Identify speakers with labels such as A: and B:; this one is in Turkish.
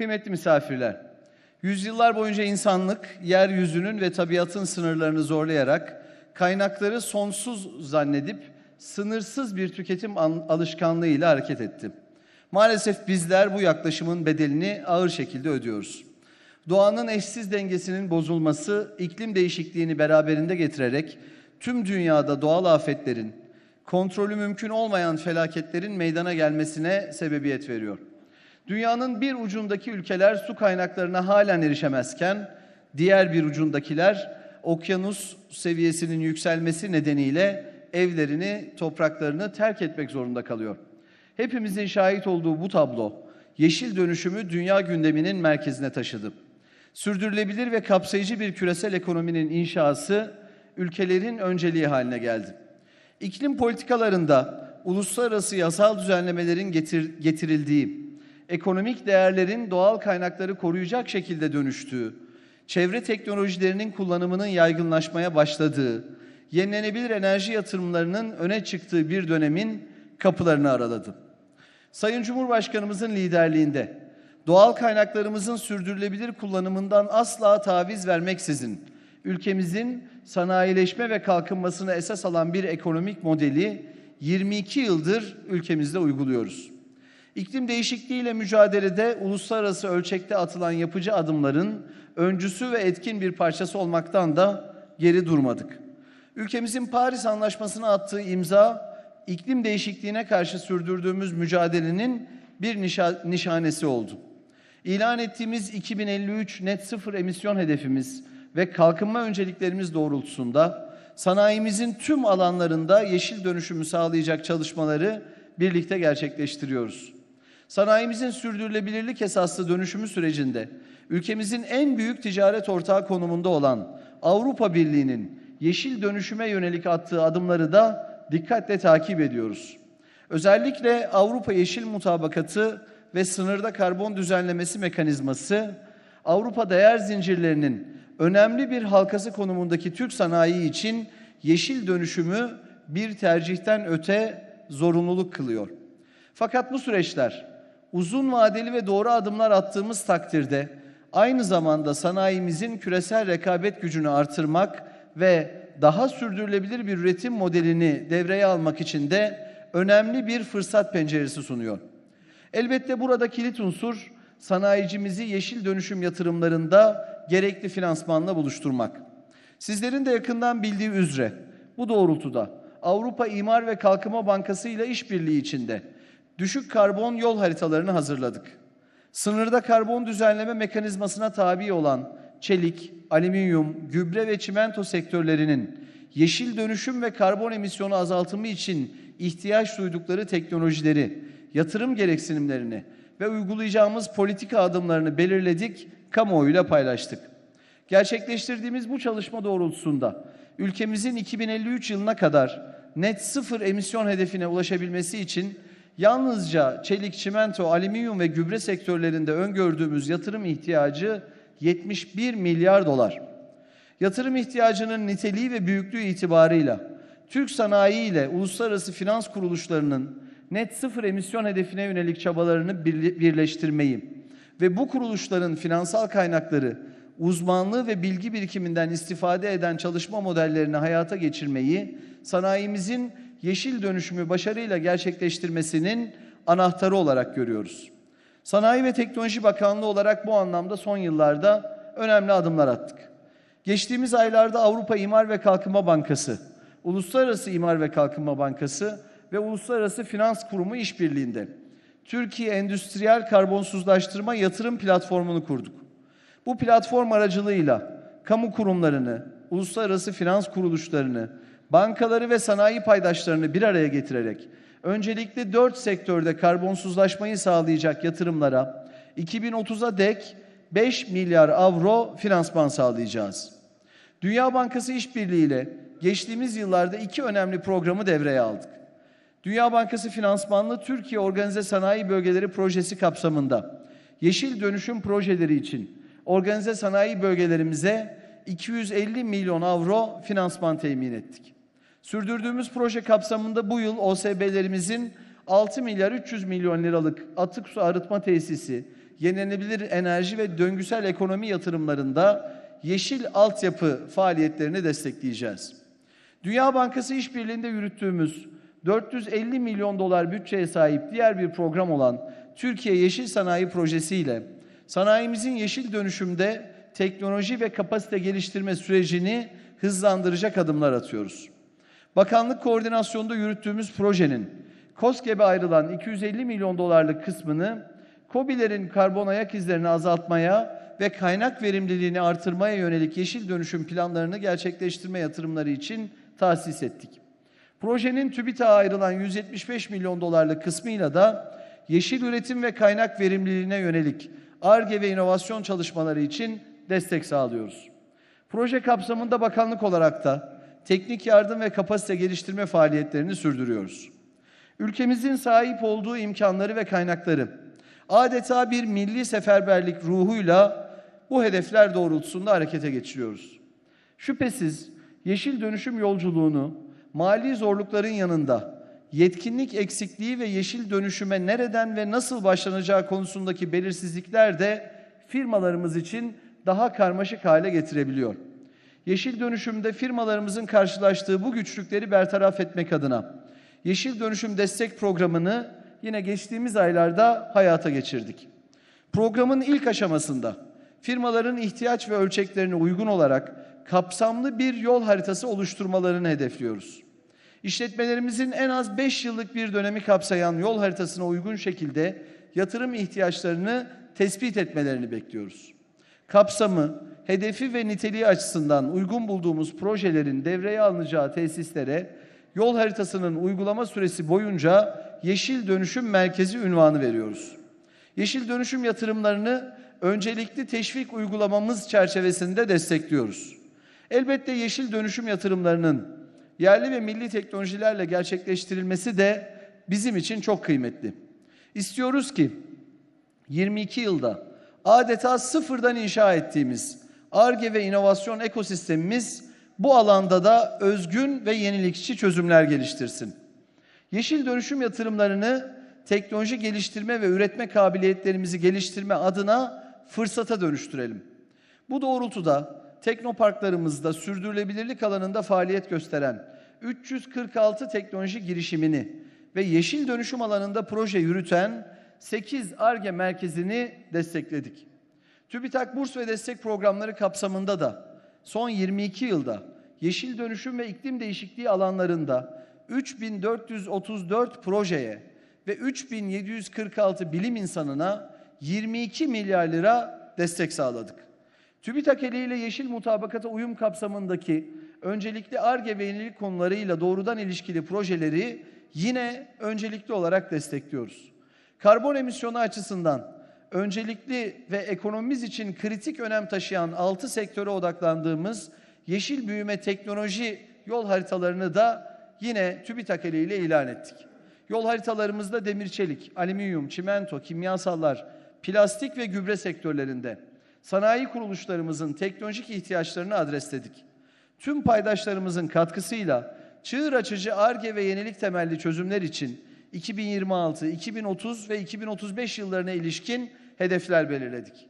A: Kıymetli misafirler, yüzyıllar boyunca insanlık yeryüzünün ve tabiatın sınırlarını zorlayarak kaynakları sonsuz zannedip sınırsız bir tüketim an- alışkanlığıyla hareket etti. Maalesef bizler bu yaklaşımın bedelini ağır şekilde ödüyoruz. Doğanın eşsiz dengesinin bozulması iklim değişikliğini beraberinde getirerek tüm dünyada doğal afetlerin, kontrolü mümkün olmayan felaketlerin meydana gelmesine sebebiyet veriyor. Dünyanın bir ucundaki ülkeler su kaynaklarına halen erişemezken diğer bir ucundakiler okyanus seviyesinin yükselmesi nedeniyle evlerini, topraklarını terk etmek zorunda kalıyor. Hepimizin şahit olduğu bu tablo yeşil dönüşümü dünya gündeminin merkezine taşıdı. Sürdürülebilir ve kapsayıcı bir küresel ekonominin inşası ülkelerin önceliği haline geldi. İklim politikalarında uluslararası yasal düzenlemelerin getir- getirildiği, ekonomik değerlerin doğal kaynakları koruyacak şekilde dönüştüğü, çevre teknolojilerinin kullanımının yaygınlaşmaya başladığı, yenilenebilir enerji yatırımlarının öne çıktığı bir dönemin kapılarını araladı. Sayın Cumhurbaşkanımızın liderliğinde doğal kaynaklarımızın sürdürülebilir kullanımından asla taviz vermeksizin ülkemizin sanayileşme ve kalkınmasını esas alan bir ekonomik modeli 22 yıldır ülkemizde uyguluyoruz. İklim değişikliğiyle mücadelede uluslararası ölçekte atılan yapıcı adımların öncüsü ve etkin bir parçası olmaktan da geri durmadık. Ülkemizin Paris Anlaşması'na attığı imza, iklim değişikliğine karşı sürdürdüğümüz mücadelenin bir nişa- nişanesi oldu. İlan ettiğimiz 2053 net sıfır emisyon hedefimiz ve kalkınma önceliklerimiz doğrultusunda sanayimizin tüm alanlarında yeşil dönüşümü sağlayacak çalışmaları birlikte gerçekleştiriyoruz. Sanayimizin sürdürülebilirlik esaslı dönüşümü sürecinde ülkemizin en büyük ticaret ortağı konumunda olan Avrupa Birliği'nin yeşil dönüşüme yönelik attığı adımları da dikkatle takip ediyoruz. Özellikle Avrupa Yeşil Mutabakatı ve sınırda karbon düzenlemesi mekanizması Avrupa değer zincirlerinin önemli bir halkası konumundaki Türk sanayi için yeşil dönüşümü bir tercihten öte zorunluluk kılıyor. Fakat bu süreçler uzun vadeli ve doğru adımlar attığımız takdirde aynı zamanda sanayimizin küresel rekabet gücünü artırmak ve daha sürdürülebilir bir üretim modelini devreye almak için de önemli bir fırsat penceresi sunuyor. Elbette burada kilit unsur sanayicimizi yeşil dönüşüm yatırımlarında gerekli finansmanla buluşturmak. Sizlerin de yakından bildiği üzere bu doğrultuda Avrupa İmar ve Kalkınma Bankası ile işbirliği içinde düşük karbon yol haritalarını hazırladık. Sınırda karbon düzenleme mekanizmasına tabi olan çelik, alüminyum, gübre ve çimento sektörlerinin yeşil dönüşüm ve karbon emisyonu azaltımı için ihtiyaç duydukları teknolojileri, yatırım gereksinimlerini ve uygulayacağımız politika adımlarını belirledik, kamuoyuyla paylaştık. Gerçekleştirdiğimiz bu çalışma doğrultusunda ülkemizin 2053 yılına kadar net sıfır emisyon hedefine ulaşabilmesi için yalnızca çelik, çimento, alüminyum ve gübre sektörlerinde öngördüğümüz yatırım ihtiyacı 71 milyar dolar. Yatırım ihtiyacının niteliği ve büyüklüğü itibarıyla Türk sanayi ile uluslararası finans kuruluşlarının net sıfır emisyon hedefine yönelik çabalarını birle- birleştirmeyi ve bu kuruluşların finansal kaynakları, uzmanlığı ve bilgi birikiminden istifade eden çalışma modellerini hayata geçirmeyi sanayimizin yeşil dönüşümü başarıyla gerçekleştirmesinin anahtarı olarak görüyoruz. Sanayi ve Teknoloji Bakanlığı olarak bu anlamda son yıllarda önemli adımlar attık. Geçtiğimiz aylarda Avrupa İmar ve Kalkınma Bankası, Uluslararası İmar ve Kalkınma Bankası ve Uluslararası Finans Kurumu işbirliğinde Türkiye Endüstriyel Karbonsuzlaştırma Yatırım Platformu'nu kurduk. Bu platform aracılığıyla kamu kurumlarını, uluslararası finans kuruluşlarını, bankaları ve sanayi paydaşlarını bir araya getirerek öncelikle dört sektörde karbonsuzlaşmayı sağlayacak yatırımlara 2030'a dek 5 milyar avro finansman sağlayacağız. Dünya Bankası işbirliğiyle geçtiğimiz yıllarda iki önemli programı devreye aldık. Dünya Bankası finansmanlı Türkiye Organize Sanayi Bölgeleri projesi kapsamında yeşil dönüşüm projeleri için organize sanayi bölgelerimize 250 milyon avro finansman temin ettik. Sürdürdüğümüz proje kapsamında bu yıl OSB'lerimizin 6 milyar 300 milyon liralık atık su arıtma tesisi, yenilenebilir enerji ve döngüsel ekonomi yatırımlarında yeşil altyapı faaliyetlerini destekleyeceğiz. Dünya Bankası işbirliğinde yürüttüğümüz 450 milyon dolar bütçeye sahip diğer bir program olan Türkiye Yeşil Sanayi Projesi ile sanayimizin yeşil dönüşümde teknoloji ve kapasite geliştirme sürecini hızlandıracak adımlar atıyoruz. Bakanlık koordinasyonunda yürüttüğümüz projenin KOSGEB'e ayrılan 250 milyon dolarlık kısmını KOBİ'lerin karbon ayak izlerini azaltmaya ve kaynak verimliliğini artırmaya yönelik yeşil dönüşüm planlarını gerçekleştirme yatırımları için tahsis ettik. Projenin TÜBİTAK'a ayrılan 175 milyon dolarlık kısmıyla da yeşil üretim ve kaynak verimliliğine yönelik ARGE ve inovasyon çalışmaları için destek sağlıyoruz. Proje kapsamında bakanlık olarak da teknik yardım ve kapasite geliştirme faaliyetlerini sürdürüyoruz. Ülkemizin sahip olduğu imkanları ve kaynakları adeta bir milli seferberlik ruhuyla bu hedefler doğrultusunda harekete geçiriyoruz. Şüphesiz yeşil dönüşüm yolculuğunu mali zorlukların yanında yetkinlik eksikliği ve yeşil dönüşüme nereden ve nasıl başlanacağı konusundaki belirsizlikler de firmalarımız için daha karmaşık hale getirebiliyor. Yeşil dönüşümde firmalarımızın karşılaştığı bu güçlükleri bertaraf etmek adına Yeşil Dönüşüm Destek Programı'nı yine geçtiğimiz aylarda hayata geçirdik. Programın ilk aşamasında firmaların ihtiyaç ve ölçeklerine uygun olarak kapsamlı bir yol haritası oluşturmalarını hedefliyoruz. İşletmelerimizin en az 5 yıllık bir dönemi kapsayan yol haritasına uygun şekilde yatırım ihtiyaçlarını tespit etmelerini bekliyoruz. Kapsamı, hedefi ve niteliği açısından uygun bulduğumuz projelerin devreye alınacağı tesislere yol haritasının uygulama süresi boyunca Yeşil Dönüşüm Merkezi ünvanı veriyoruz. Yeşil dönüşüm yatırımlarını öncelikli teşvik uygulamamız çerçevesinde destekliyoruz. Elbette yeşil dönüşüm yatırımlarının yerli ve milli teknolojilerle gerçekleştirilmesi de bizim için çok kıymetli. İstiyoruz ki 22 yılda adeta sıfırdan inşa ettiğimiz ARGE ve inovasyon ekosistemimiz bu alanda da özgün ve yenilikçi çözümler geliştirsin. Yeşil dönüşüm yatırımlarını teknoloji geliştirme ve üretme kabiliyetlerimizi geliştirme adına fırsata dönüştürelim. Bu doğrultuda teknoparklarımızda sürdürülebilirlik alanında faaliyet gösteren 346 teknoloji girişimini ve yeşil dönüşüm alanında proje yürüten 8 ARGE merkezini destekledik. TÜBİTAK burs ve destek programları kapsamında da son 22 yılda yeşil dönüşüm ve iklim değişikliği alanlarında 3434 projeye ve 3746 bilim insanına 22 milyar lira destek sağladık. TÜBİTAK eliyle yeşil mutabakata uyum kapsamındaki öncelikli ARGE ve yenilik konularıyla doğrudan ilişkili projeleri yine öncelikli olarak destekliyoruz. Karbon emisyonu açısından öncelikli ve ekonomimiz için kritik önem taşıyan 6 sektöre odaklandığımız yeşil büyüme teknoloji yol haritalarını da yine TÜBİTAK eliyle ilan ettik. Yol haritalarımızda demir çelik, alüminyum, çimento, kimyasallar, plastik ve gübre sektörlerinde sanayi kuruluşlarımızın teknolojik ihtiyaçlarını adresledik. Tüm paydaşlarımızın katkısıyla çığır açıcı ARGE ve yenilik temelli çözümler için 2026, 2030 ve 2035 yıllarına ilişkin hedefler belirledik.